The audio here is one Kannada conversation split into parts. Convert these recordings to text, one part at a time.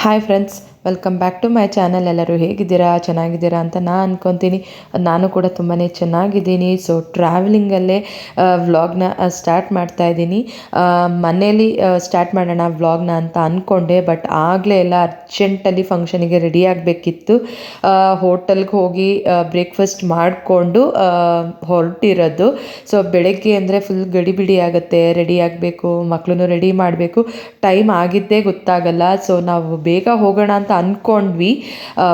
Hi friends welcome back to my channel ಎಲ್ಲರೂ ಹೇಗಿದ್ದೀರಾ? ಚೆನ್ನಾಗಿದ್ದೀರಾ ಅಂತ ನಾನು ಅಂದ್ಕೊತೀನಿ ನಾನು ಕೂಡ ತುಂಬಾ ಚೆನ್ನಾಗಿದ್ದೀನಿ. ಸೊ ಟ್ರಾವೆಲಿಂಗಲ್ಲೇ ವ್ಲಾಗ್ನ ಸ್ಟಾರ್ಟ್ ಮಾಡ್ತಾ ಇದ್ದೀನಿ. ಮನೇಲಿ ಸ್ಟಾರ್ಟ್ ಮಾಡೋಣ ವ್ಲಾಗ್ನ ಅಂತ ಅಂದ್ಕೊಂಡೆ ಬಟ್ ಆಗಲೇ ಎಲ್ಲ ಅರ್ಜೆಂಟಲ್ಲಿ ಫಂಕ್ಷನಿಗೆ ರೆಡಿ ಆಗಬೇಕಿತ್ತು. ಹೋಟೆಲ್ಗೆ ಹೋಗಿ ಬ್ರೇಕ್ಫಾಸ್ಟ್ ಮಾಡಿಕೊಂಡು ಹೊರಟಿರೋದು. ಸೊ ಬೆಳಗ್ಗೆ ಅಂದರೆ ಫುಲ್ ಗಡಿ ಬಿಡಿ ಆಗುತ್ತೆ ರೆಡಿ ಆಗಬೇಕು ಮಕ್ಕಳನ್ನು ರೆಡಿ ಮಾಡಬೇಕು. ಟೈಮ್ ಆಗಿದ್ದೇ ಗೊತ್ತಾಗಲ್ಲ. ಸೊ ನಾವು ಬೇಗ ಹೋಗೋಣ ಅಂತ ಅಂದ್ಕೊಂಡ್ವಿ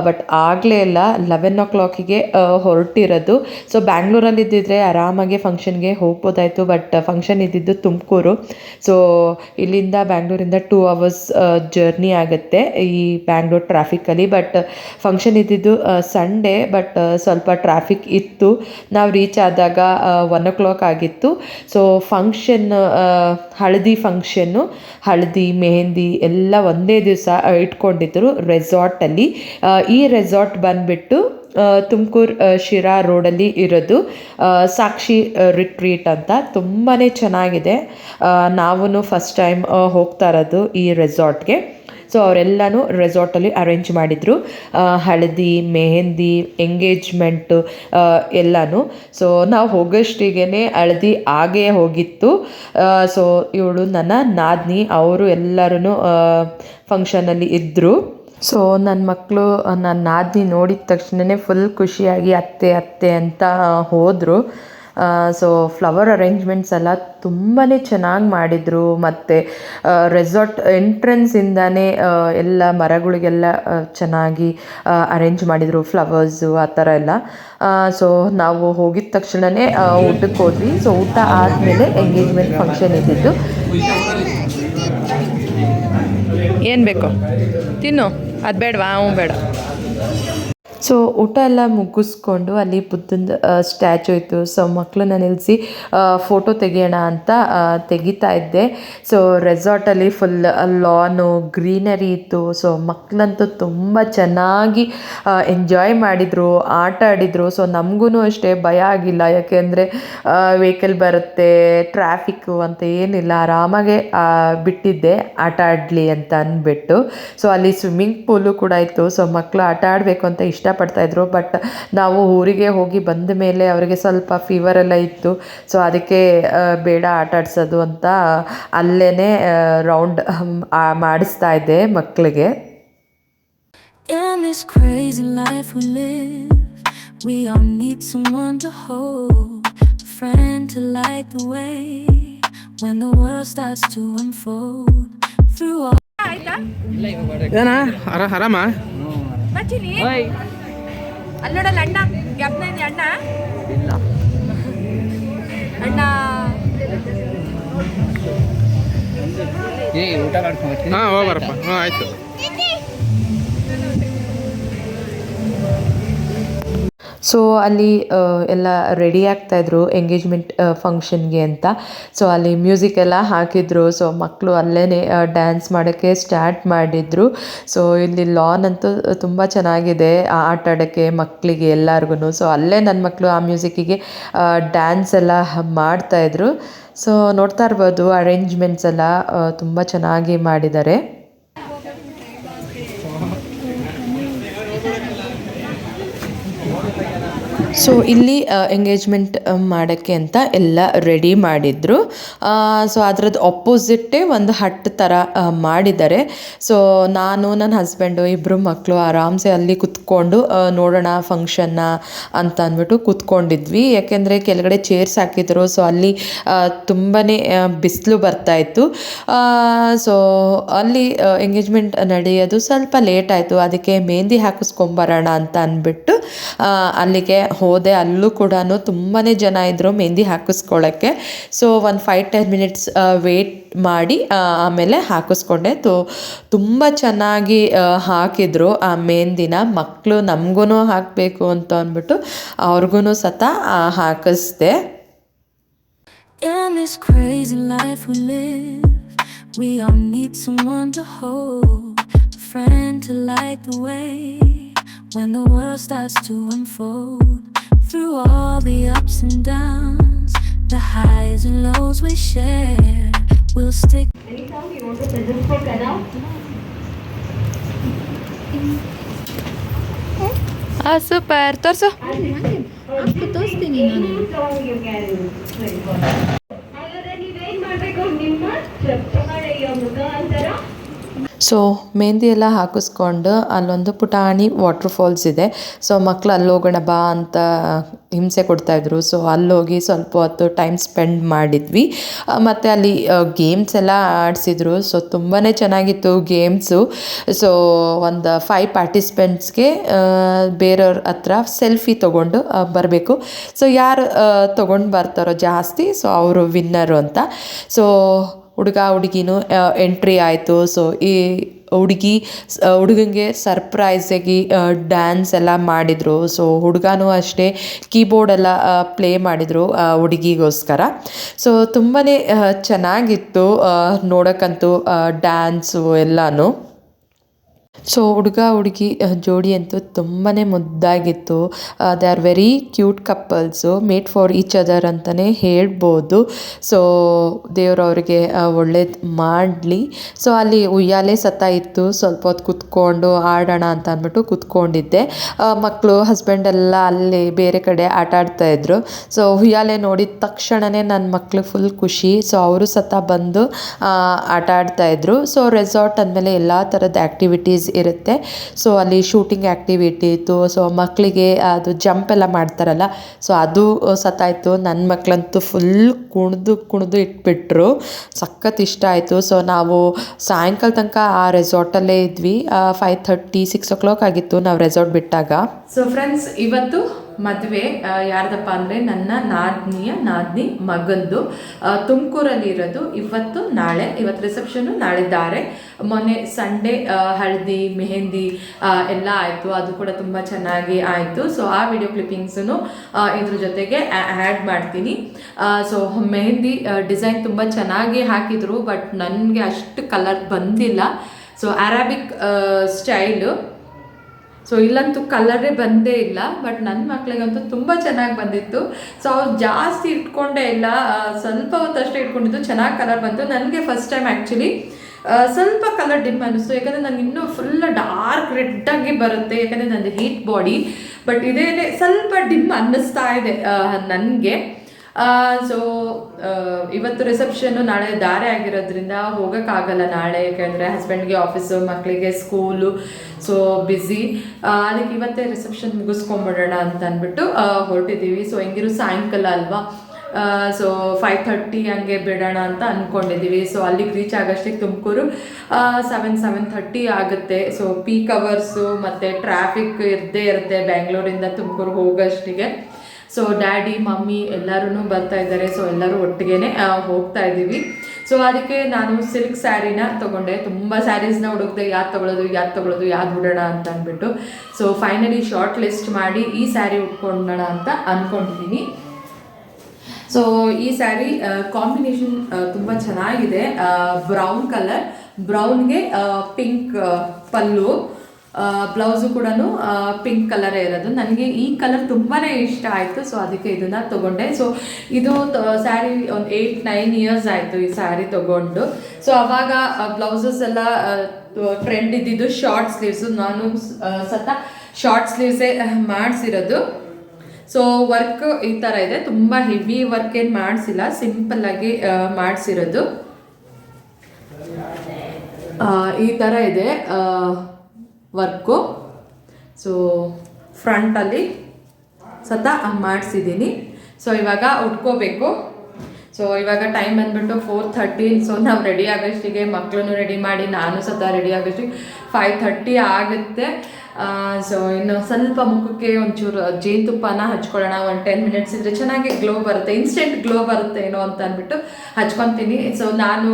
ಬಟ್ ಆಗಲೇ ಇಲ್ಲ ಲೆವೆನ್ ಓ ಕ್ಲಾಕಿಗೆ ಹೊರಟಿರೋದು. ಸೊ ಬ್ಯಾಂಗ್ಳೂರಲ್ಲಿ ಇದ್ದಿದ್ರೆ ಆರಾಮಾಗಿ ಫಂಕ್ಷನ್ಗೆ ಹೋಗ್ಬೋದಾಯಿತು ಬಟ್ ಫಂಕ್ಷನ್ ಇದ್ದಿದ್ದು ತುಮಕೂರು. ಸೊ ಇಲ್ಲಿಂದ ಬ್ಯಾಂಗ್ಳೂರಿಂದ ಟೂ ಅವರ್ಸ್ ಜರ್ನಿ ಆಗುತ್ತೆ ಈ ಬ್ಯಾಂಗ್ಳೂರ್ ಟ್ರಾಫಿಕ್ಕಲ್ಲಿ ಬಟ್ ಫಂಕ್ಷನ್ ಇದ್ದಿದ್ದು ಸಂಡೇ ಬಟ್ ಸ್ವಲ್ಪ ಟ್ರಾಫಿಕ್ ಇತ್ತು. ನಾವು ರೀಚ್ ಆದಾಗ ಒನ್ ಓ ಕ್ಲಾಕ್ ಆಗಿತ್ತು. So function haldi function haldi, mehndi ಎಲ್ಲ ಒಂದೇ ದಿವಸ ಇಟ್ಕೊಂಡಿದ್ರು. ರೆಸಾರ್ಟಲ್ಲಿ ಈ ರೆಸಾರ್ಟ್ ಬಂದುಬಿಟ್ಟು ತುಮಕೂರು ಶಿರಾ ರೋಡಲ್ಲಿ ಇರೋದು ಸಾಕ್ಷಿ ರಿಟ್ರೀಟ್ ಅಂತ. ತುಂಬಾ ಚೆನ್ನಾಗಿದೆ. ನಾವು ಫಸ್ಟ್ ಟೈಮ್ ಹೋಗ್ತಾ ಇರೋದು ಈ ರೆಸಾರ್ಟ್ಗೆ ಸೊ ಅವರೆಲ್ಲನೂ ರೆಸಾರ್ಟಲ್ಲಿ ಅರೇಂಜ್ ಮಾಡಿದರು. ಹಳದಿ, ಮೆಹಂದಿ ಎಂಗೇಜ್ಮೆಂಟು ಎಲ್ಲನೂ. ಸೊ ನಾವು ಹೋಗೋಷ್ಟಿಗೆ ಹಳದಿ ಆಗೇ ಹೋಗಿತ್ತು. ಸೊ ಇವಳು ನನ್ನ ನಾದ್ನಿ. ಅವರು ಎಲ್ಲರೂ ಫಂಕ್ಷನಲ್ಲಿ ಇದ್ದರು ಸೊ ನನ್ನ ಮಕ್ಕಳು ನನ್ನ ನಾದಿನಿ ನೋಡಿದ ತಕ್ಷಣವೇ ಫುಲ್ ಖುಷಿಯಾಗಿ ಅತ್ತೆ ಅತ್ತೆ ಅಂತ ಹೋದರು. ಸೊ ಫ್ಲವರ್ ಅರೇಂಜ್ಮೆಂಟ್ಸ್ ಎಲ್ಲ ತುಂಬಾ ಚೆನ್ನಾಗಿ ಮಾಡಿದರು. ಮತ್ತು ರೆಸಾರ್ಟ್ ಎಂಟ್ರೆನ್ಸಿಂದನೇ ಎಲ್ಲ ಮರಗಳಿಗೆಲ್ಲ ಚೆನ್ನಾಗಿ ಅರೇಂಜ್ ಮಾಡಿದರು ಫ್ಲವರ್ಸು ಆ ಥರ ಎಲ್ಲ. ಸೊ ನಾವು ಹೋಗಿದ ತಕ್ಷಣವೇ ಊಟಕ್ಕೆ ಹೋದ್ವಿ. ಸೊ ಊಟ ಆದಮೇಲೆ ಎಂಗೇಜ್ಮೆಂಟ್ ಫಂಕ್ಷನ್ ಇದ್ದಿದ್ದು. ಏನು ಬೇಕು? ತಿನ್ನು. ಅದು ಬೇಡವಾ? ಹ್ಞೂ ಬೇಡ. ಸೊ ಊಟ ಎಲ್ಲ ಮುಗಿಸ್ಕೊಂಡು ಅಲ್ಲಿ ಬುದ್ಧನ ಸ್ಟ್ಯಾಚು ಇತ್ತು. ಸೊ ಮಕ್ಕಳನ್ನ ನಿಲ್ಲಿಸಿ ಫೋಟೋ ತೆಗಿಯೋಣ ಅಂತ ತೆಗಿತಾ ಇದ್ದೆ. ಸೊ ರೆಸಾರ್ಟಲ್ಲಿ ಫುಲ್ ಲಾನು ಗ್ರೀನರಿ ಇತ್ತು. ಸೊ ಮಕ್ಕಳಂತೂ ತುಂಬ ಚೆನ್ನಾಗಿ ಎಂಜಾಯ್ ಮಾಡಿದರು, ಆಟ ಆಡಿದರು. ಸೊ ನಮಗೂ ಅಷ್ಟೇ ಭಯ ಆಗಿಲ್ಲ. ಯಾಕೆಂದರೆ ವೆಹಿಕಲ್ ಬರುತ್ತೆ ಟ್ರಾಫಿಕ್ಕು ಅಂತ ಏನಿಲ್ಲ. ಆರಾಮಾಗೆ ಬಿಟ್ಟಿದ್ದೆ. ಆಟ ಆಡಲಿ ಅಂತ ಅಂದ್ಬಿಟ್ಟು. ಸೊ ಅಲ್ಲಿ ಸ್ವಿಮ್ಮಿಂಗ್ ಪೂಲು ಕೂಡ ಇತ್ತು. ಸೊ ಮಕ್ಕಳು ಆಟ ಆಡಬೇಕು ಅಂತ ಇಷ್ಟ ಇಷ್ಟಪಡ್ತಾಯಿದ್ರು ಬಟ್ ನಾವು ಊರಿಗೆ ಹೋಗಿ ಬಂದ ಮೇಲೆ ಅವರಿಗೆ ಸ್ವಲ್ಪ ಫೀವರ್ ಎಲ್ಲ ಇತ್ತು ಸೊ ಅದಕ್ಕೆ ಬೇಡ ಆಟ ಆಡಿಸೋದು ಅಂತ ಅಲ್ಲೇ ರೌಂಡ್ ಮಾಡಿಸ್ತಾ ಇದ್ದೆ ಮಕ್ಕಳಿಗೆ In this crazy life we live, we all need someone to hold, a friend to light the way when the world starts to unfold. Through all ಏನ ಆರ ಆರಾಮ ಅಲ್ಲಿ ನೋಡಲ್ಲ ಅಣ್ಣ ಜ್ಞಾಪನ ಇದೆ ಅಣ್ಣ. ಅಣ್ಣ. ಹಾಂ ಹೋಗ್ಬಾರಪ್ಪ ಹಾಂ ಆಯಿತು. ಸೊ ಅಲ್ಲಿ ಎಲ್ಲ ರೆಡಿ ಆಗ್ತಾಯಿದ್ರು ಎಂಗೇಜ್ಮೆಂಟ್ ಫಂಕ್ಷನ್ಗೆ ಅಂತ. ಸೊ ಅಲ್ಲಿ ಮ್ಯೂಸಿಕ್ ಎಲ್ಲ ಹಾಕಿದ್ರು. ಸೊ ಮಕ್ಕಳು ಅಲ್ಲೇ ಡ್ಯಾನ್ಸ್ ಮಾಡೋಕ್ಕೆ ಸ್ಟಾರ್ಟ್ ಮಾಡಿದರು. ಸೊ ಇಲ್ಲಿ ಲಾನ್ ಅಂತೂ ತುಂಬ ಚೆನ್ನಾಗಿದೆ. ಆಟ ಆಡೋಕ್ಕೆ ಮಕ್ಕಳಿಗೆ ಎಲ್ಲರಿಗೂ ಸೊ ಅಲ್ಲೇ ನನ್ನ ಮಕ್ಕಳು ಆ ಮ್ಯೂಸಿಕ್ಕಿಗೆ ಡ್ಯಾನ್ಸ್ ಎಲ್ಲ ಮಾಡ್ತಾಯಿದ್ರು ಸೊ ನೋಡ್ತಾ ಇರ್ಬೋದು ಅರೇಂಜ್ಮೆಂಟ್ಸ್ ಎಲ್ಲ ತುಂಬ ಚೆನ್ನಾಗಿ ಮಾಡಿದ್ದಾರೆ. ಸೊ ಇಲ್ಲಿ ಎಂಗೇಜ್ಮೆಂಟ್ ಮಾಡೋಕ್ಕೆ ಅಂತ ಎಲ್ಲ ರೆಡಿ ಮಾಡಿದರು. ಸೊ ಅದರದ್ದು ಅಪೋಸಿಟ್ಟೇ ಒಂದು ಹಟ್ ಥರ ಮಾಡಿದ್ದಾರೆ. ಸೊ ನಾನು, ನನ್ನ ಹಸ್ಬೆಂಡು ಇಬ್ಬರು ಮಕ್ಕಳು ಆರಾಮ್ಸೆ ಅಲ್ಲಿ ಕುತ್ಕೊಂಡು ನೋಡೋಣ ಫಂಕ್ಷನ್ನ ಅಂತ ಅಂದ್ಬಿಟ್ಟು ಕುತ್ಕೊಂಡಿದ್ವಿ. ಯಾಕೆಂದರೆ ಕೆಳಗಡೆ ಚೇರ್ಸ್ ಹಾಕಿದ್ರು. ಸೊ ಅಲ್ಲಿ ತುಂಬಾ ಬಿಸಿಲು ಬರ್ತಾಯಿತ್ತು ಸೊ ಅಲ್ಲಿ ಎಂಗೇಜ್ಮೆಂಟ್ ನಡೆಯೋದು ಸ್ವಲ್ಪ ಲೇಟ್ ಆಯಿತು. ಅದಕ್ಕೆ ಮೆಹಂದಿ ಹಾಕಿಸ್ಕೊಂಬರೋಣ ಅಂತ ಅಂದ್ಬಿಟ್ಟು ಅಲ್ಲಿಗೆ ಹೋದೆ ಅಲ್ಲೂ ಕೂಡ ತುಂಬಾ ಜನ ಇದ್ದರು ಮೆಹಂದಿ ಹಾಕಿಸ್ಕೊಳ್ಳೋಕ್ಕೆ ಸೊ ಒಂದು ಫೈವ್ ಟೆನ್ ಮಿನಿಟ್ಸ್ ವೇಟ್ ಮಾಡಿ ಆಮೇಲೆ ಹಾಕಿಸ್ಕೊಂಡೆ. ತೋ ತುಂಬ ಚೆನ್ನಾಗಿ ಹಾಕಿದರು ಆ ಮೆಹಂದಿನ. ಮಕ್ಕಳು ನಮಗೂ ಹಾಕಬೇಕು ಅಂತ ಅಂದ್ಬಿಟ್ಟು ಅವ್ರಿಗೂ ಸತ ಹಾಕಿಸ್ದೆ. We all need someone to hold, a friend to light the way when the world starts to unfold. Through all the ups and downs, the highs and lows we share, we'll stick. ಹಾಂ ಸೂಪರ್ ತೋರಿಸು ತೋರಿಸ್ತೀನಿ ನಾನು So mehndi ಎಲ್ಲ ಹಾಕಿಸ್ಕೊಂಡು ಅಲ್ಲೊಂದು ಪುಟಾಣಿ ವಾಟರ್ ಫಾಲ್ಸ್ ಇದೆ. ಸೊ ಮಕ್ಕಳು ಅಲ್ಲಿ ಹೋಗೋಣ ಬಾ ಅಂತ ಹಿಂಸೆ ಕೊಡ್ತಾಯಿದ್ರು ಸೊ ಅಲ್ಲೋಗಿ ಸ್ವಲ್ಪ ಹೊತ್ತು ಟೈಮ್ ಸ್ಪೆಂಡ್ ಮಾಡಿದ್ವಿ. ಮತ್ತು ಅಲ್ಲಿ ಗೇಮ್ಸ್ ಎಲ್ಲ ಆಡಿಸಿದ್ರು. ಸೊ ತುಂಬಾ ಚೆನ್ನಾಗಿತ್ತು ಗೇಮ್ಸು ಸೊ ಒಂದು ಫೈವ್ ಪಾರ್ಟಿಸಿಪೆಂಟ್ಸ್ಗೆ ಬೇರೆಯವ್ರ ಹತ್ರ ಸೆಲ್ಫಿ ತೊಗೊಂಡು ಬರಬೇಕು. ಸೊ ಯಾರು ತೊಗೊಂಡು ಬರ್ತಾರೋ ಜಾಸ್ತಿ ಸೊ ಅವರು ವಿನ್ನರು ಅಂತ. ಸೊ ಹುಡುಗ ಹುಡುಗಿನೂ ಎಂಟ್ರಿ ಆಯಿತು. ಸೊ ಈ ಹುಡುಗಿ ಹುಡುಗಂಗೆ ಸರ್ಪ್ರೈಸಾಗಿ ಡ್ಯಾನ್ಸ್ ಎಲ್ಲ ಮಾಡಿದರು. ಸೊ ಹುಡುಗನೂ ಅಷ್ಟೇ ಕೀಬೋರ್ಡ್ ಎಲ್ಲ ಪ್ಲೇ ಮಾಡಿದರು ಹುಡುಗಿಗೋಸ್ಕರ. ಸೊ ತುಂಬಾ ಚೆನ್ನಾಗಿತ್ತು ನೋಡೋಕ್ಕಂತೂ ಡ್ಯಾನ್ಸು ಎಲ್ಲನೂ. ಸೊ ಹುಡುಗ, ಹುಡುಗಿ ಜೋಡಿ ಅಂತೂ ತುಂಬಾ ಮುದ್ದಾಗಿತ್ತು. They are very cute couples made for each other ಅಂತಲೇ ಹೇಳ್ಬೋದು. ಸೊ ದೇವರು ಅವರಿಗೆ ಒಳ್ಳೇದು ಮಾಡಲಿ. ಸೊ ಅಲ್ಲಿ ಉಯ್ಯಾಲೆ ಸತ ಇತ್ತು. ಸ್ವಲ್ಪ ಹೊತ್ತು ಕುತ್ಕೊಂಡು ಆಡೋಣ ಅಂತ ಅಂದ್ಬಿಟ್ಟು ಕುತ್ಕೊಂಡಿದ್ದೆ. ಮಕ್ಕಳು ಹಸ್ಬೆಂಡ್ ಎಲ್ಲ ಅಲ್ಲಿ ಬೇರೆ ಕಡೆ ಆಟ ಆಡ್ತಾ ಇದ್ರು. ಸೊ ಉಯ್ಯಾಲೆ ನೋಡಿದ ತಕ್ಷಣವೇ ನನ್ನ ಮಕ್ಕಳು ಫುಲ್ ಖುಷಿ. ಸೊ ಅವರು ಸತ ಬಂದು ಆಟ ಆಡ್ತಾಯಿದ್ರು ಸೊ ರೆಸಾರ್ಟ್ ಅಂದಮೇಲೆ ಎಲ್ಲ ಥರದ ಆ್ಯಕ್ಟಿವಿಟೀಸ್ ಇರುತ್ತೆ. ಸೊ ಅಲ್ಲಿ ಶೂಟಿಂಗ್ ಆ್ಯಕ್ಟಿವಿಟಿ ಇತ್ತು. ಸೊ ಮಕ್ಕಳಿಗೆ ಅದು ಜಂಪ್ ಎಲ್ಲ ಮಾಡ್ತಾರಲ್ಲ. ಸೊ ಅದು ಸತ್ತಾಯಿತು. ನನ್ನ ಮಕ್ಕಳಂತೂ ಫುಲ್ ಕುಣಿದು ಕುಣಿದು ಇಟ್ಬಿಟ್ರು. ಸಖತ್ ಇಷ್ಟ ಆಯಿತು. ಸೊ ನಾವು ಸಾಯಂಕಾಲ ತನಕ ಆ ರೆಸಾರ್ಟಲ್ಲೇ ಇದ್ವಿ. Five thirty six o'clock ಆಗಿತ್ತು ನಾವು ರೆಸಾರ್ಟ್ ಬಿಟ್ಟಾಗ. ಸೊ ಫ್ರೆಂಡ್ಸ್ ಇವತ್ತು ಮದುವೆ ಯಾರ್ದಪ್ಪ ಅಂದರೆ ನನ್ನ ನಾದ್ನಿಯ ನಾದ್ನಿ ಮಗಂದು. ತುಮಕೂರಲ್ಲಿ ಇರೋದು. ಇವತ್ತು ನಾಳೆ, ಇವತ್ತು ರಿಸೆಪ್ಷನ್ನು ನಾಳಿದ್ದಾರೆ ದಾರೆ. ಮೊನ್ನೆ ಸಂಡೇ ಹಳದಿ, ಮೆಹಂದಿ ಎಲ್ಲ ಆಯಿತು. ಅದು ಕೂಡ ತುಂಬ ಚೆನ್ನಾಗಿ ಆಯಿತು. ಸೊ ಆ ವಿಡಿಯೋ ಕ್ಲಿಪ್ಪಿಂಗ್ಸನ್ನು ಇದ್ರ ಜೊತೆಗೆ ಆ್ಯಡ್ ಮಾಡ್ತೀನಿ. ಸೊ ಮೆಹಂದಿ ಡಿಸೈನ್ ತುಂಬ ಚೆನ್ನಾಗಿ ಹಾಕಿದರು ಬಟ್ ನನಗೆ ಅಷ್ಟು ಕಲರ್ ಬಂದಿಲ್ಲ. ಸೊ ಅರಾಬಿಕ್ ಸ್ಟೈಲು ಸೊ ಇಲ್ಲಂತೂ ಕಲರೇ ಬಂದೇ ಇಲ್ಲ ಬಟ್ ನನ್ನ ಮಕ್ಕಳಿಗಂತೂ ತುಂಬ ಚೆನ್ನಾಗಿ ಬಂದಿತ್ತು. ಸೊ ಅವ್ರು ಜಾಸ್ತಿ ಇಟ್ಕೊಂಡೇ ಇಲ್ಲ ಸ್ವಲ್ಪ ಹೊತ್ತಷ್ಟೇ ಇಟ್ಕೊಂಡಿದ್ದು, ಚೆನ್ನಾಗಿ ಕಲರ್ ಬಂತು. ನನಗೆ ಫಸ್ಟ್ ಟೈಮ್ ಆ್ಯಕ್ಚುಲಿ ಸ್ವಲ್ಪ ಕಲರ್ ಡಿಮ್ ಅನ್ನಿಸ್ತು ಯಾಕಂದರೆ ನನಗೆ ಇನ್ನೂ ಫುಲ್ ಡಾರ್ಕ್ ರೆಡ್ ಆಗಿ ಬರುತ್ತೆ, ಯಾಕಂದರೆ ನನ್ನ ಹೀಟ್ ಬಾಡಿ ಬಟ್ ಇದೇ ಸ್ವಲ್ಪ ಡಿಮ್ ಅನ್ನಿಸ್ತಾ ಇದೆ ನನಗೆ. ಸೊ ಇವತ್ತು ರಿಸೆಪ್ಷನ್ನು ನಾಳೆ ದಾರೆ ಆಗಿರೋದ್ರಿಂದ ಹೋಗೋಕ್ಕಾಗಲ್ಲ ನಾಳೆ, ಯಾಕೆಂದರೆ ಹಸ್ಬೆಂಡ್ಗೆ ಆಫೀಸು ಮಕ್ಕಳಿಗೆ ಸ್ಕೂಲು ಸೊ ಬ್ಯುಸಿ ಅದಕ್ಕೆ ಇವತ್ತೇ ರಿಸೆಪ್ಷನ್ ಮುಗಿಸ್ಕೊಂಬಿಡೋಣ ಅಂತ ಅಂದ್ಬಿಟ್ಟು ಹೊರಟಿದ್ದೀವಿ. ಸೊ ಹೆಂಗಿರು ಸಾಯಂಕಾಲ ಅಲ್ವಾ? ಸೊ ಫೈವ್ ಥರ್ಟಿ ಹಂಗೆ ಬಿಡೋಣ ಅಂತ ಅಂದ್ಕೊಂಡಿದ್ದೀವಿ ಸೊ ಅಲ್ಲಿಗೆ ರೀಚ್ ಆಗೋಷ್ಟಿಗೆ ತುಮಕೂರು. ಸೆವೆನ್ ಸೆವೆನ್ ಥರ್ಟಿ ಆಗುತ್ತೆ. ಸೊ ಪೀಕ್ ಅವರ್ಸು ಮತ್ತು ಟ್ರಾಫಿಕ್ ಇರದೇ ಇರುತ್ತೆ ಬ್ಯಾಂಗ್ಳೂರಿಂದ ತುಮಕೂರು ಹೋಗೋಷ್ಟಿಗೆ. ಸೊ ಡ್ಯಾಡಿ ಮಮ್ಮಿ ಎಲ್ಲರೂ ಬರ್ತಾ ಇದ್ದಾರೆ. ಸೊ ಎಲ್ಲರೂ ಒಟ್ಟಿಗೆ ಹೋಗ್ತಾ ಇದ್ದೀವಿ. ಸೊ ಅದಕ್ಕೆ ನಾನು ಸಿಲ್ಕ್ ಸ್ಯಾರಿನ ತೊಗೊಂಡೆ. ತುಂಬ ಸ್ಯಾರೀಸ್ನ ಹುಡುಕ್ದೆ ಯಾವ್ದು ತೊಗೊಳೋದು ಯಾವ್ದು ತೊಗೊಳೋದು ಯಾವ್ದು ಬಿಡೋಣ ಅಂತ ಅಂದ್ಬಿಟ್ಟು. ಸೊ ಫೈನಲಿ ಶಾರ್ಟ್ ಲಿಸ್ಟ್ ಮಾಡಿ ಈ ಸ್ಯಾರಿ ಉಟ್ಕೊಂಡೋಣ ಅಂತ ಅಂದ್ಕೊಂಡಿದ್ದೀನಿ ಸೊ ಈ ಸ್ಯಾರಿ ಕಾಂಬಿನೇಷನ್ ತುಂಬ ಚೆನ್ನಾಗಿದೆ. ಬ್ರೌನ್ ಕಲರ್ ಬ್ರೌನ್ಗೆ ಪಿಂಕ್ ಪಲ್ಲು. ಬ್ಲೌಸು ಕೂಡ ಪಿಂಕ್ ಕಲರೇ ಇರೋದು. ನನಗೆ ಈ ಕಲರ್ ತುಂಬಾ ಇಷ್ಟ ಆಯಿತು ಸೊ ಅದಕ್ಕೆ ಇದನ್ನು ತೊಗೊಂಡೆ. ಸೊ ಇದು ಸ್ಯಾರಿ ಒಂದು ಏಯ್ಟ್ ನೈನ್ ಇಯರ್ಸ್ ಆಯಿತು ಈ ಸ್ಯಾರಿ ತೊಗೊಂಡು. ಸೊ ಅವಾಗ ಬ್ಲೌಸಸ್ ಎಲ್ಲ ಟ್ರೆಂಡ್ ಇದ್ದಿದ್ದು ಶಾರ್ಟ್ ಸ್ಲೀವ್ಸು ನಾನು ಸತ ಶಾರ್ಟ್ ಸ್ಲೀವ್ಸೇ ಮಾಡಿಸಿರೋದು. ಸೊ ವರ್ಕ್ ಈ ಥರ ಇದೆ. ತುಂಬ ಹೆವಿ ವರ್ಕ್ ಏನು ಮಾಡಿಸಿಲ್ಲ. ಸಿಂಪಲ್ಲಾಗಿ ಮಾಡಿಸಿರೋದು. ಈ ಥರ ಇದೆ. ವರ್ಕು. ಸೊ ಫ್ರಂಟಲ್ಲಿ ಸತ ಮಾಡಿಸಿದ್ದೀನಿ. ಸೊ ಇವಾಗ ಉಟ್ಕೋಬೇಕು. ಸೊ ಇವಾಗ ಟೈಮ್ ಬಂದ್ಬಿಟ್ಟು ಫೋರ್ ಥರ್ಟಿ ಸೊ ನಾವು ರೆಡಿ ಆಗೋಷ್ಟಿಗೆ ಮಕ್ಕಳನ್ನು ರೆಡಿ ಮಾಡಿ ನಾನು ಸತ ರೆಡಿ ಆಗೋಷ್ಟಿಗೆ ಫೈವ್ ಥರ್ಟಿ ಆಗುತ್ತೆ. ಸೊ ಇನ್ನು ಸ್ವಲ್ಪ ಮುಖಕ್ಕೆ ಒಂಚೂರು ಜೇನುತುಪ್ಪನ ಹಚ್ಕೊಳ್ಳೋಣ. ಒಂದು ಟೆನ್ ಮಿನಿಟ್ಸ್ ಇದ್ರೆ ಚೆನ್ನಾಗಿ ಗ್ಲೋ ಬರುತ್ತೆ ಇನ್ಸ್ಟೆಂಟ್ ಗ್ಲೋ ಬರುತ್ತೆ ಏನೋ ಅಂತ ಅಂದ್ಬಿಟ್ಟು ಹಚ್ಕೊತೀನಿ. ಸೊ ನಾನು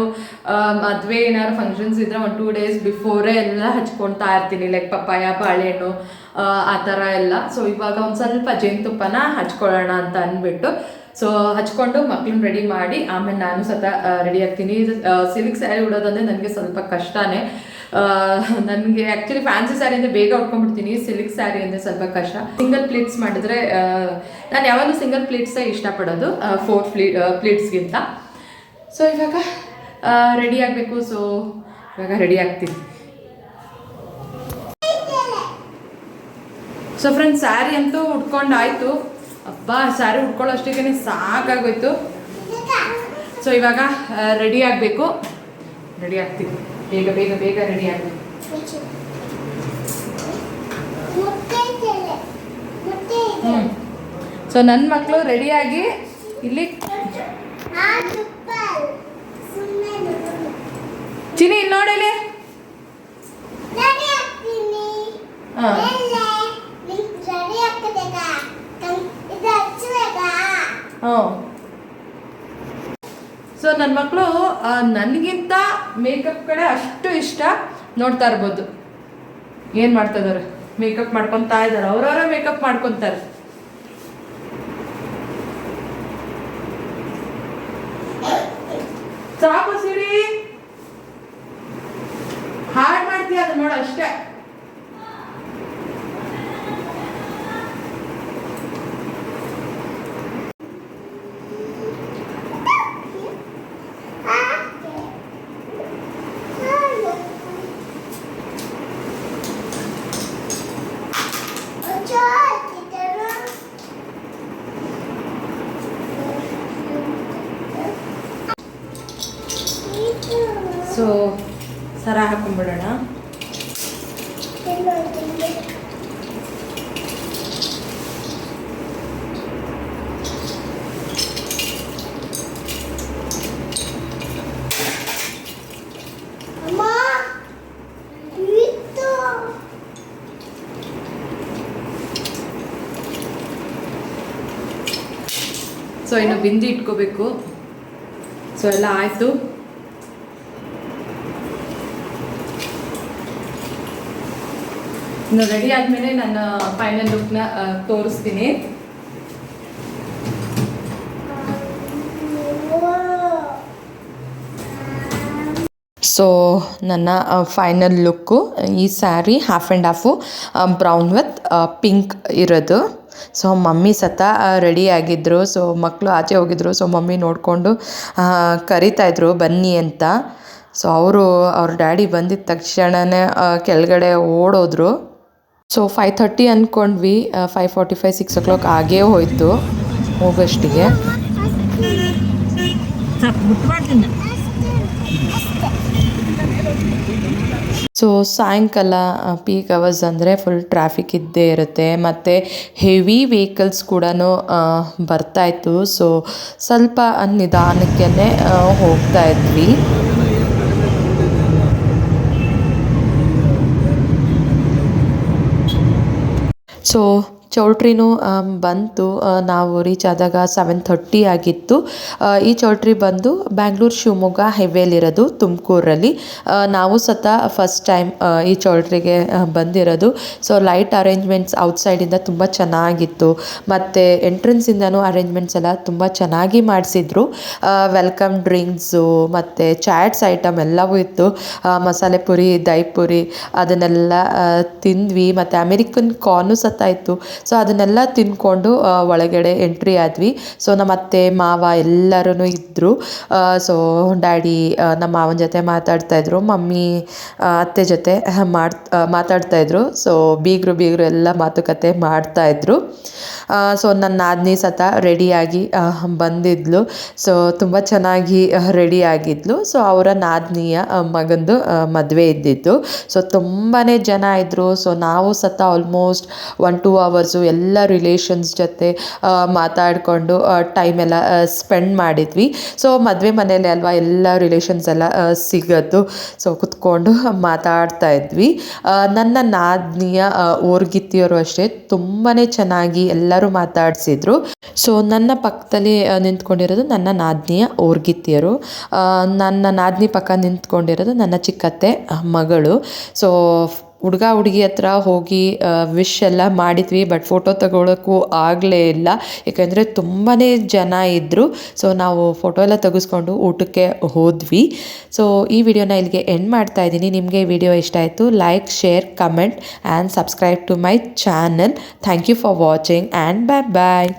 ಮದುವೆ ಏನಾದ್ರು ಫಂಕ್ಷನ್ಸ್ ಇದ್ರೆ ಒಂದು ಟೂ ಡೇಸ್ ಬಿಫೋರೇ ಎಲ್ಲ ಹಚ್ಕೊಳ್ತಾ ಇರ್ತೀನಿ ಲೈಕ್ ಪಪ್ಪಾಯ ಬಾಳೆಹಣ್ಣು ಆ, ಆ ಥರ ಎಲ್ಲ. ಸೊ ಇವಾಗ ಒಂದು ಸ್ವಲ್ಪ ಜೇನುತುಪ್ಪನ ಹಚ್ಕೊಳ್ಳೋಣ ಅಂತ ಅಂದ್ಬಿಟ್ಟು ಸೊ ಹಚ್ಕೊಂಡು ಮಕ್ಳನ್ನ ರೆಡಿ ಮಾಡಿ ಆಮೇಲೆ ನಾನು ಸತ ರೆಡಿ ಆಗ್ತೀನಿ. ಸಿಲ್ಕ್ ಸ್ಯಾರಿ ಉಡೋದಂದ್ರೆ ನನಗೆ ಸ್ವಲ್ಪ ಕಷ್ಟನೇ. ನನಗೆ ಆ್ಯಕ್ಚುಲಿ ಫ್ಯಾನ್ಸಿ ಸ್ಯಾರಿ ಅಂದರೆ ಬೇಗ ಉಟ್ಕೊಂಡ್ಬಿಡ್ತೀನಿ ಸಿಲ್ಕ್ ಸ್ಯಾರಿ ಅಂದರೆ ಸ್ವಲ್ಪ ಕಷ್ಟ. ಸಿಂಗಲ್ ಪ್ಲೀಟ್ಸ್ ಮಾಡಿದ್ರೆ ನಾನು ಯಾವಾಗಲೂ ಸಿಂಗಲ್ ಪ್ಲೀಟ್ಸೇ ಇಷ್ಟಪಡೋದು ಫೋರ್ ಫ್ಲೀ ಪ್ಲೀಟ್ಸ್ಗಿಂತ ಸೊ ಇವಾಗ ರೆಡಿ ಆಗಬೇಕು ಸೊ ಇವಾಗ ರೆಡಿ ಆಗ್ತೀನಿ. ಸೊ ಫ್ರೆಂಡ್ಸ್ ಸ್ಯಾರಿ ಅಂತೂ ಉಟ್ಕೊಂಡು ಆಯಿತು ಅಪ್ಪ ಸ್ಯಾರಿ ಉಟ್ಕೊಳ್ಳೋ ಅಷ್ಟಕ್ಕೆ ಸಾಕಾಗೋಯ್ತು. ಸೊ ಇವಾಗ ರೆಡಿ ಆಗಬೇಕು. ರೆಡಿ ಆಗ್ತೀವಿ ಬೇಗ ಬೇಗ ಬೇಗ ರೆಡಿ ಆಗಬೇಕು ಸೊ ನನ್ನ ಮಕ್ಕಳು ರೆಡಿಯಾಗಿ ಇಲ್ಲಿ ಚಿನಿ ಇಲ್ಲಿ. ನೋಡಿಲಿ ಹಾಂ. ಹ್ಞೂ ಸೊ ನನ್ನ ಮಕ್ಕಳು ನನಗಿಂತ ಮೇಕಪ್ ಕಡೆ ಅಷ್ಟು ಇಷ್ಟ ನೋಡ್ತಾ ಇರ್ಬೋದು. ಏನು ಮಾಡ್ತಾ ಇದ್ದಾರೆ ಮೇಕಪ್ ಮಾಡ್ಕೊತಾ ಇದ್ದಾರೆ ಅವರವರೇ ಮೇಕಪ್ ಮಾಡ್ಕೊತಾರೆ. ಸೊ ಇನ್ನು ಬಿಂದಿ ಇಟ್ಕೋಬೇಕು. ಸೊ ಎಲ್ಲ ಆಯಿತು. ಇನ್ನು ರೆಡಿ ಆದಮೇಲೆ ನಾನು ಫೈನಲ್ ಲುಕ್ನ ತೋರಿಸ್ತೀನಿ. ಸೊ ನನ್ನ ಫೈನಲ್ ಲುಕ್ಕು ಈ sari half and half brown with pink ಇರೋದು. ಸೊ ಮಮ್ಮಿ ಸತ ರೆಡಿ ಆಗಿದ್ದರು ಸೊ ಮಕ್ಕಳು ಆಚೆ ಹೋಗಿದ್ರು. ಸೊ ಮಮ್ಮಿ ನೋಡಿಕೊಂಡು ಕರಿತಾಯಿದ್ರು ಬನ್ನಿ ಅಂತ. ಸೊ ಅವರು, ಅವ್ರ ಡ್ಯಾಡಿ ಬಂದಿದ್ದ ತಕ್ಷಣವೇ ಕೆಳಗಡೆ ಓಡೋದ್ರು. So five thirty ಅಂದ್ಕೊಂಡ್ವಿ five forty five six o'clock ಆಗೇ ಹೋಯಿತು. ಹೋಗೋಷ್ಟಿಗೆ. ಸೊ ಸಾಯಂಕಾಲ ಪೀಕ್ ಅವರ್ಸ್ ಅಂದರೆ ಫುಲ್ ಟ್ರಾಫಿಕ್ ಇದ್ದೇ ಇರುತ್ತೆ. ಮತ್ತು ಹೆವಿ ವೆಹಿಕಲ್ಸ್ ಕೂಡ ಬರ್ತಾಯಿತ್ತು ಸೊ ಸ್ವಲ್ಪ ನಿಧಾನಕ್ಕೇ ಹೋಗ್ತಾ ಇದ್ವಿ. ಸೊ ಚೌಲ್ಟ್ರಿನೂ ಬಂತು ನಾವು ರೀಚ್ ಆದಾಗ ಸೆವೆನ್ ಥರ್ಟಿ ಆಗಿತ್ತು. ಈ ಚೌಲ್ಟ್ರಿ ಬಂದು ಬ್ಯಾಂಗ್ಳೂರು ಶಿವಮೊಗ್ಗ ಹೈವೇಲಿರೋದು ತುಮಕೂರಲ್ಲಿ. ನಾವು ಸತ ಫಸ್ಟ್ ಟೈಮ್ ಈ ಚೌಲ್ಟ್ರಿಗೆ ಬಂದಿರೋದು. ಸೊ ಲೈಟ್ ಅರೇಂಜ್ಮೆಂಟ್ಸ್ ಔಟ್ಸೈಡಿಂದ ತುಂಬ ಚೆನ್ನಾಗಿತ್ತು. ಮತ್ತು ಎಂಟ್ರೆನ್ಸಿಂದನೂ ಅರೇಂಜ್ಮೆಂಟ್ಸ್ ಎಲ್ಲ ತುಂಬ ಚೆನ್ನಾಗಿ ಮಾಡಿಸಿದ್ರು. ವೆಲ್ಕಮ್ ಡ್ರಿಂಕ್ಸು ಮತ್ತು ಚಾಟ್ಸ್ ಐಟಮ್ ಎಲ್ಲವೂ ಇತ್ತು. ಮಸಾಲೆ ಪುರಿ ದೈಪುರಿ ಪುರಿ, ಅದನ್ನೆಲ್ಲ ತಿಂದ್ವಿ. ಮತ್ತು ಅಮೇರಿಕನ್ ಕಾರ್ನು ಸತ ಇತ್ತು. ಸೊ ಅದನ್ನೆಲ್ಲ ತಿಂದ್ಕೊಂಡು ಆ, ಒಳಗಡೆ ಎಂಟ್ರಿ ಆದ್ವಿ. ಸೊ ನಮ್ಮ ಅತ್ತೆ ಮಾವ ಎಲ್ಲರೂ ಇದ್ದರು ಸೊ ಡ್ಯಾಡಿ ನಮ್ಮ ಮಾವನ ಜೊತೆ ಮಾತಾಡ್ತಾ ಇದ್ರು. ಮಮ್ಮಿ ಅತ್ತೆ ಜೊತೆ ಮಾಡ್ ಮಾತಾಡ್ತಾ ಇದ್ರು. ಸೊ ಬೀಗರು ಬೀಗರು ಎಲ್ಲ ಮಾತುಕತೆ ಮಾಡ್ತಾಯಿದ್ರು ಸೊ ನನ್ನ ನಾದಿನಿ ಸತ ರೆಡಿಯಾಗಿ ಬಂದಿದ್ಲು. ಸೊ ತುಂಬ ಚೆನ್ನಾಗಿ ರೆಡಿ ಆಗಿದ್ಲು. ಸೊ ಅವರ ನಾದಿನಿಯ ಮಗಂದು ಮದುವೆ ಇದ್ದಿದ್ದು. ಸೊ ತುಂಬಾ ಜನ ಇದ್ದರು ಸೊ ನಾವು ಸತ ಆಲ್ಮೋಸ್ಟ್ ಒನ್ ಟೂ ಅವರ್ಸು ಎಲ್ಲ ರಿಲೇಷನ್ಸ್ ಜೊತೆ ಮಾತಾಡಿಕೊಂಡು ಟೈಮೆಲ್ಲ ಸ್ಪೆಂಡ್ ಮಾಡಿದ್ವಿ. ಸೊ ಮದುವೆ ಮನೇಲಿ ಅಲ್ವಾ ಎಲ್ಲ ರಿಲೇಷನ್ಸ್ ಎಲ್ಲ ಸಿಗೋದು. ಸೊ ಕುತ್ಕೊಂಡು ಮಾತಾಡ್ತಾ ಇದ್ವಿ. ನನ್ನ ನಾದಿನಿಯ ಓರ್ಗಿತ್ತಿಯವರು ಅಷ್ಟೇ ತುಂಬಾ ಚೆನ್ನಾಗಿ ಎಲ್ಲರೂ ಮಾತಾಡಿಸಿದ್ರು. ಸೊ ನನ್ನ ಪಕ್ಕದಲ್ಲಿ ನಿಂತ್ಕೊಂಡಿರೋದು ನನ್ನ ನಾದಿನಿಯ ಓರ್ಗಿತ್ತಿಯರು. ನನ್ನ ನಾದಿನಿ ಪಕ್ಕ ನಿಂತ್ಕೊಂಡಿರೋದು ನನ್ನ ಚಿಕ್ಕತ್ತೆ ಮಗಳು. ಸೊ ಹುಡುಗ ಹುಡುಗಿ ಹತ್ರ ಹೋಗಿ ವಿಶ್ ಎಲ್ಲ ಮಾಡಿದ್ವಿ ಬಟ್ ಫೋಟೋ ತಗೊಳ್ಳೋಕ್ಕೂ ಆಗಲೇ ಇಲ್ಲ. ಏಕೆಂದರೆ ತುಂಬಾ ಜನ ಇದ್ದರು ಸೊ ನಾವು ಫೋಟೋ ಎಲ್ಲ ತೆಗೆಸ್ಕೊಂಡು ಊಟಕ್ಕೆ ಹೋದ್ವಿ. ಸೊ ಈ ವಿಡಿಯೋನ ಇಲ್ಲಿಗೆ ಎಂಡ್ ಮಾಡ್ತಾ ಇದ್ದೀನಿ. ನಿಮಗೆ ವಿಡಿಯೋ ಇಷ್ಟ ಆಯಿತು like share comment and subscribe to my channel thank you for watching and bye bye